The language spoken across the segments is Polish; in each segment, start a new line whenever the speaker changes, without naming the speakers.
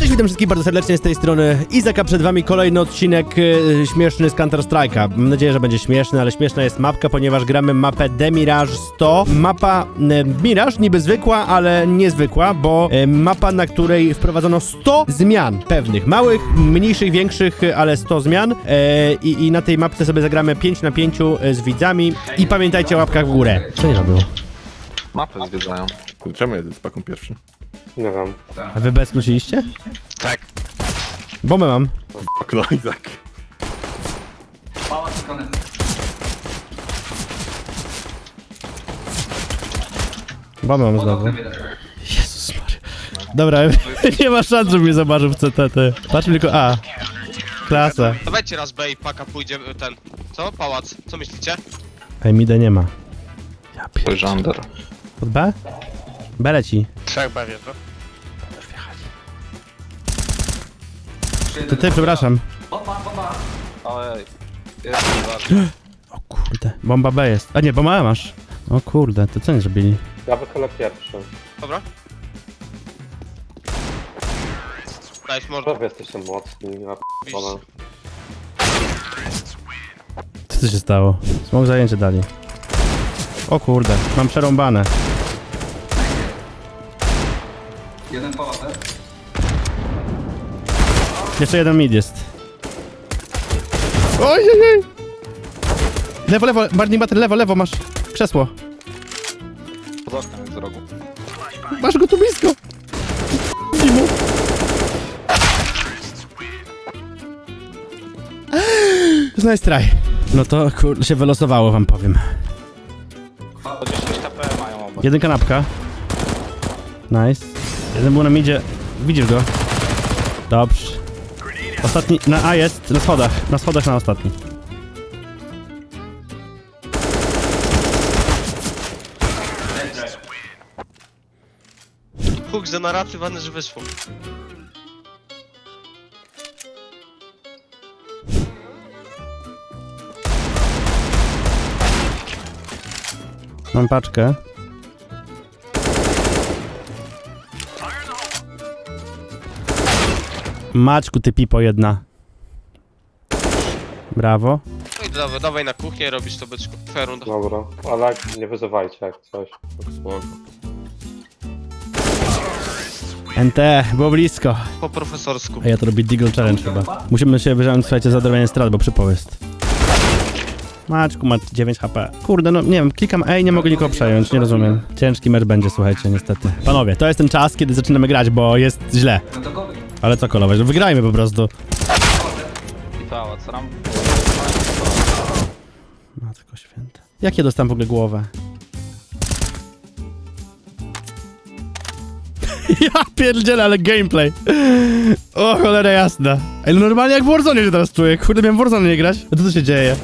Cześć, witam wszystkich bardzo serdecznie z tej strony Izaka, przed wami kolejny odcinek e, śmieszny z Counter Strike'a. Mam nadzieję, że będzie śmieszny, ale śmieszna jest mapka, ponieważ gramy mapę Demirage 100. Mapa e, Mirage, niby zwykła, ale niezwykła, bo e, mapa, na której wprowadzono 100 zmian pewnych, małych, mniejszych, większych, ale 100 zmian e, i, na tej mapce sobie zagramy 5 na 5 e, z widzami i pamiętajcie o łapkach w górę. Co nie robił?
Mapę zwiedzają.
Czemu jedę z paką pierwszy?
Nie wiem.
A wy bez skróciliście?
Tak.
Bombę mam.
Okno i tak.
Bombę mam znowu. Jezus Maria. Dobra, nie ma szans, żeby mnie zobaczył w CTT. Patrz tylko A. Klasa.
Dawajcie raz B i paka pójdzie y, ten. Co? Pałac. Co myślicie?
Ej, mida nie ma. Ja pier...
Under.
Pod B? B leci.
Trzech B wierzę.
To ty, przepraszam.
Ojej. Jest bardzo.
O kurde. Bomba B jest. A nie, bomba E masz. O kurde, to co nie zrobili?
Ja wychylę pierwszy.
Dobra. Dajesz mordę.
To wy jesteście mocni, ja.
Co tu się stało? Smok zajęcie dali. O kurde, mam przerąbane. Jeszcze jeden mid jest. Oj, oj, oj. Lewo, lewo, bardziej bater, lewo, lewo, masz krzesło.
Pod oknem z rogu.
Masz go tu blisko. Jest nice try. No to kurde się wylosowało wam powiem.
Po 10 HP mają oba.
Jeden kanapka. Nice. Jeden był na midzie. Widzisz go? Dobrze. Ostatni na A jest, na schodach. Na schodach na ostatni.
Huk zanaratywany, że wyszło.
Mam paczkę. Maćku, ty pipo jedna. Brawo.
No i dawaj, dawaj na kuchnię, robisz to byczku. Twoja runda.
Dobra, ale nie wyzywajcie jak coś.
Spoko.
NT, było blisko.
Po profesorsku.
A ja to robię Deagle Challenge chyba. Musimy się wyżąć, słuchajcie, za zrobienie strat, bo przypał jest. Maćku ma 9 HP. Kurde, no nie wiem, klikam A i nie mogę nikogo przejąć, nie rozumiem. Ciężki mecz będzie, słuchajcie, niestety. Panowie, to jest ten czas, kiedy zaczynamy grać, bo jest źle.
No to go
Ale co kolować, no wygrajmy po prostu.
I pałac, ram.
Matko święta. Jak ja dostałem w ogóle głowę? ja pierdzielę, ale gameplay. O, cholera jasna. Ej, no normalnie jak w Warzone się teraz czuję. Kurde, miałem w Warzone nie grać. A to co się dzieje?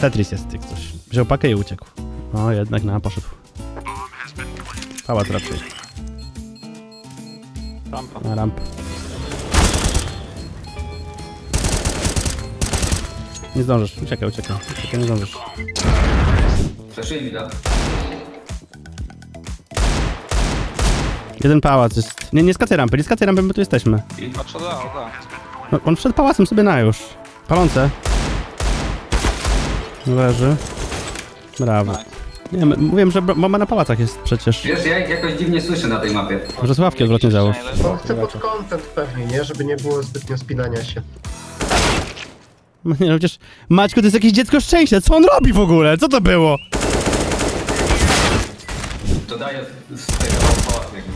Tetris jest, jak coś. Wziął pakę i uciekł. O, jednak na poszedł. Pałac raczej.
Rampa.
Na ramp. Nie zdążysz. Uciekaj, uciekaj. Uciekaj, nie zdążysz.
Przeszyj mi da.
Jeden pałac jest. Nie, nie skacaj rampy, nie skacaj rampy, my tu jesteśmy.
Da.
No, on przed pałacem sobie na już. Palące. Leży. Brawo. Nie, m- mówiłem, że bomba na pałacach jest przecież.
Wiesz, ja jakoś dziwnie słyszę na tej mapie.
Może słuchawki odwrotnie załóż.
No chcę pod content pewnie, nie? Żeby nie było zbytnio spinania się.
No Nie no, przecież Maćku to jest jakieś dziecko szczęścia, co on robi w ogóle? Co to było?
To daje z z tego jakby.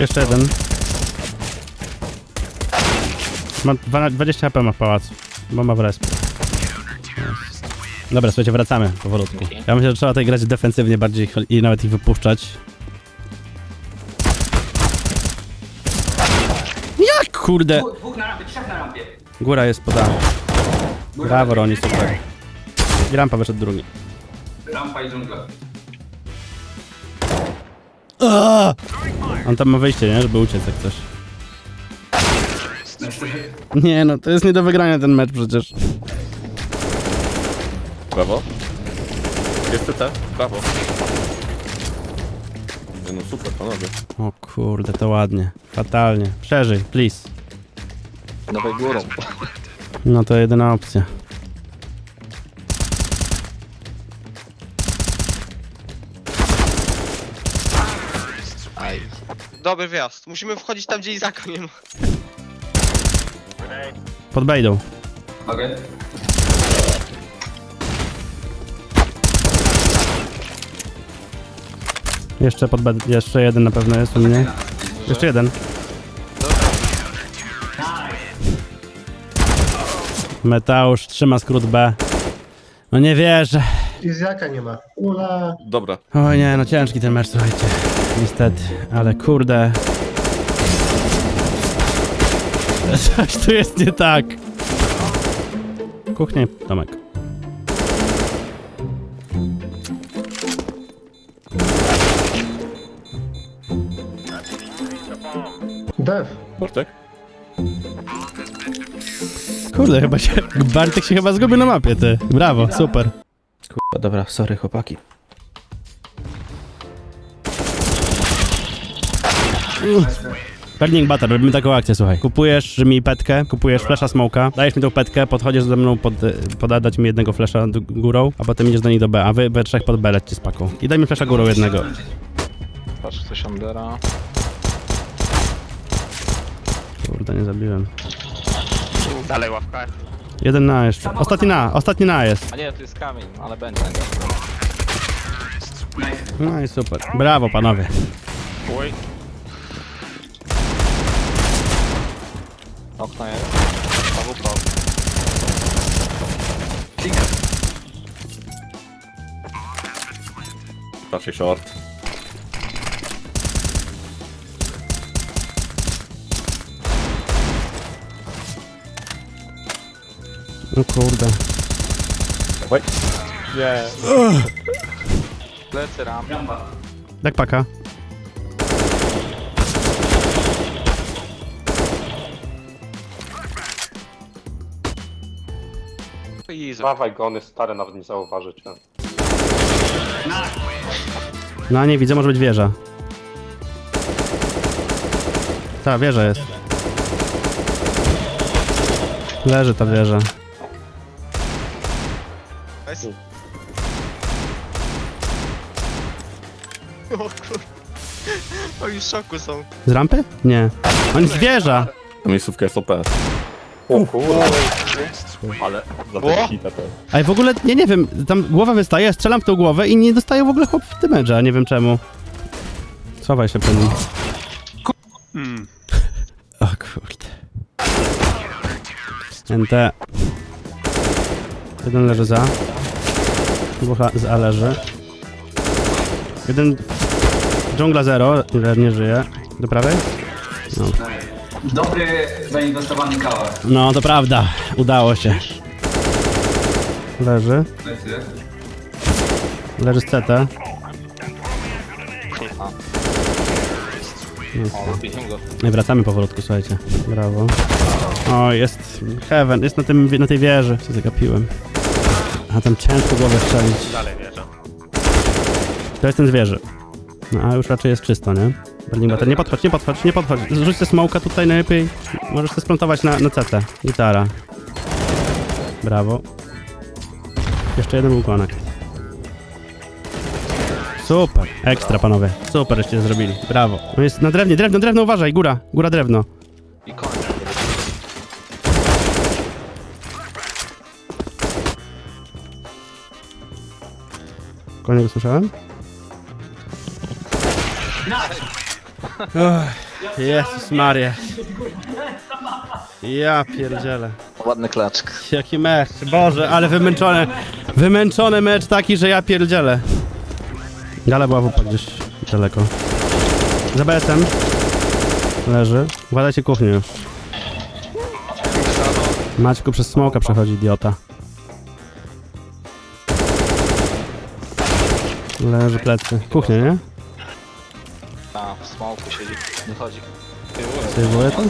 Jeszcze jeden. Ma dwa- 20 HP ma w pałacu. Bomba w resp. Dobra, słuchajcie, wracamy powolutku. Ja myślę, że trzeba tutaj grać defensywnie bardziej i nawet ich wypuszczać. Jak kurde?
Dwóch, dwóch na rampie, trzech na rampie.
Góra jest podana. Brawo, Roni, super. I rampa wyszedł drugi.
Rampa i dżungla.
On tam ma wyjście, nie? Żeby uciec jak coś. Nie no, to jest nie do wygrania ten mecz przecież.
Brawo. Jest CT, brawo. Nie no super, panowie.
O kurde, to ładnie. Fatalnie. Przeżyj, please.
Dawaj górą.
No to jedyna opcja.
Dobry wjazd. Musimy wchodzić tam, gdzie Izaka nie ma.
Pod bejdą.
Mogę?
Jeszcze pod B, jeszcze jeden na pewno jest u mnie. Jeszcze jeden. Metausz trzyma skrót B. No nie wierzę.
I z jaka nie ma. Ula.
Dobra.
O nie, no ciężki ten mecz, słuchajcie. Niestety, ale kurde. Coś tu jest nie tak. Kuchnie, Tomek.
Dev.
Bartek?
Kurde, chyba się... Bartek się chyba zgubił na mapie, ty. Brawo, super. Kurwa, dobra, sorry chłopaki. Burning Butter, robimy taką akcję, słuchaj. Kupujesz mi petkę, kupujesz flesza smoka, dajesz mi tą petkę, podchodzisz ze mną pod, podadać mi jednego flesza górą, a potem idziesz do niej do B, a wy we trzech pod B lećcie z paką. I daj mi flesza górą jednego.
Patrz, coś Undera.
Kurde, nie zabiłem.
Dalej ławka.
Jeden na jeszcze. Ostatni na, ostatni na jest.
A nie, to jest kamień, ale będzie.
No i super. Brawo, panowie.
Oj.
Okno jest. Znowu pro.
Raczej short.
No kurde.
Wait. Nie.
Plecy ram.
Rampa.
Jak paka?
Easy.
Dawaj gony stare, nawet nie zauważycie.
No nie widzę, może być wieża. Ta, wieża jest. Leży ta wieża.
Nice. O kur... Oni w szoku są.
Z rampy? Nie. On jest wieża!
Ta miejscówka jest OP.
O kurde.
Ale za hita to...
A w ogóle, nie, nie wiem, tam głowa wystaje, ja strzelam w tą głowę i nie dostaję w ogóle chłop w damage'a, nie wiem czemu. Schowaj się, Penny. O kurde. NT. Jeden leży za. Dwóch z A leży. Jeden... Dżungla zero, nie, nie żyje. Do prawej?
Dobry zainwestowany kawałek.
No, to prawda. Udało się. Leży. Leży z CT.
O, zbiliśmy go.
I wracamy powolutku, słuchajcie. Brawo. O, jest Heaven, jest na, tym, na tej wieży. Się zagapiłem. A tam ciężko głowę strzelić.
Dalej wierzę.
To jest ten z wieży. No, a już raczej jest czysto, nie? Burning. Nie podchodź, nie podchodź, nie podchodź. Zrzuć te smoka tutaj najlepiej. Możesz się splantować na, na CT. Gitara. Brawo. Jeszcze jeden ukonek. Super. Ekstra, panowie. Super, żeście zrobili. Brawo. No jest na drewnie, drewno, drewno, uważaj. Góra, góra, drewno. Konie usłyszałem? Jezus Maria. Ja pierdzielę.
Ładny klaczk.
Jaki mecz, Boże, ale wymęczony. Wymęczony mecz taki, że ja pierdzielę. Gala była w upa gdzieś daleko. Za BS-em. Leży. Uważajcie kuchnię. Maćku przez smoka przechodzi, idiota. Leży plecy. Kuchnia, nie?
Smoku siedzi. Nie chodzi.
Sejwuję to?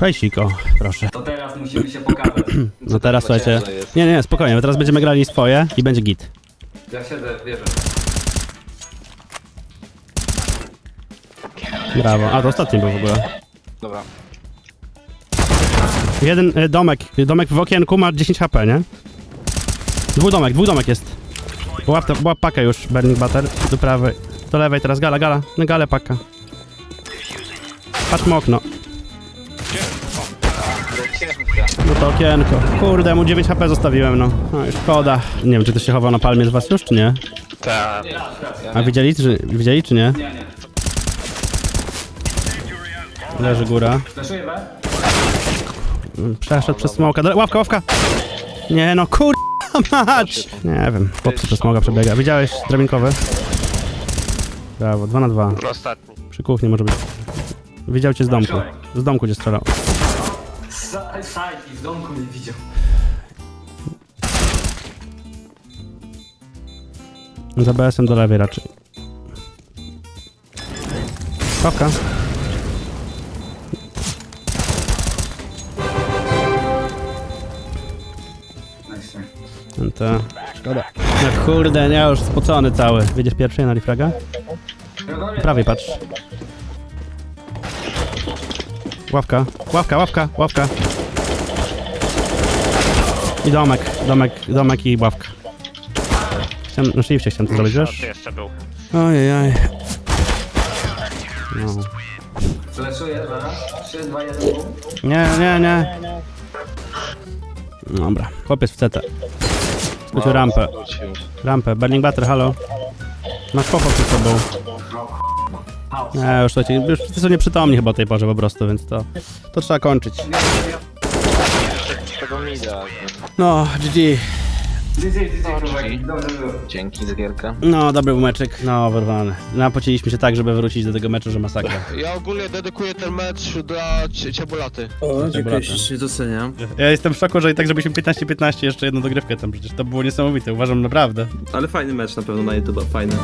Hejsiko, proszę.
To teraz musimy się pokazać.
No teraz słuchajcie. Nie, nie, spokojnie, bo teraz będziemy grali swoje i będzie git.
Ja siedzę, wierzę.
Brawo. A, to ostatni był w ogóle.
Dobra.
Jeden y, domek, domek w okienku ma 10 HP, nie? Dwóch domek, dwóch domek jest. Łap, to- łap pakę już, burning butter. Do prawej, do lewej teraz, gala, gala. Na galę paka. Patrzmy okno. No to okienko. Kurde, mu 9 HP zostawiłem, no. No i szkoda. Nie wiem, czy ktoś się chował na palmie z was już, czy nie?
Tak.
A widzieli, czy, widzieli, czy nie? Leży góra. Przeszedł przez smoka. Ławka, ławka! Nie no, kur... mać! Nie wiem, chłopcy przez smoka przebiega. Widziałeś drabinkowy? Brawo, 2 na 2.
Ostatni.
Przy kuchni może być. Widział cię z domku. Z domku cię strzelał.
Sa- Sajki z domku mnie widział.
Za BS-em do lewej raczej. Ławka.
Nice.
No To... Szkoda. No kurde, nie, już spocony cały. Wiedziesz pierwszy na refraga? Prawie patrz. Ławka, ławka, ławka, ławka. I domek, domek, domek i ławka. Chciałem, no szybciej chciałem to zrobić, wiesz?
jeszcze był.
Ojej. No.
Fleszuję zaraz. 3, 2, 1, bum.
Nie, nie, nie. Dobra, chłopiec w CT. Skoczył rampę. Rampę, Burning Butter, halo. Masz pochop przed sobą.
House.
Nie, już to ci, już ty są nieprzytomni chyba o tej porze po prostu, więc to, to trzeba kończyć.
Z tego mida.
No, GG.
Dzięki za gierkę.
No, dobry był meczyk. No, wyrwany. Napociliśmy się tak, żeby wrócić do tego meczu, że masakra.
Ja ogólnie dedykuję ten mecz dla cie- ciebulaty.
O, dziękuję,
brata.
ślicznie doceniam.
Ja jestem w szoku, że i tak żebyśmy 15-15 jeszcze jedną dogrywkę tam przecież. To było niesamowite, uważam naprawdę.
Ale fajny mecz na pewno na YouTube, fajny.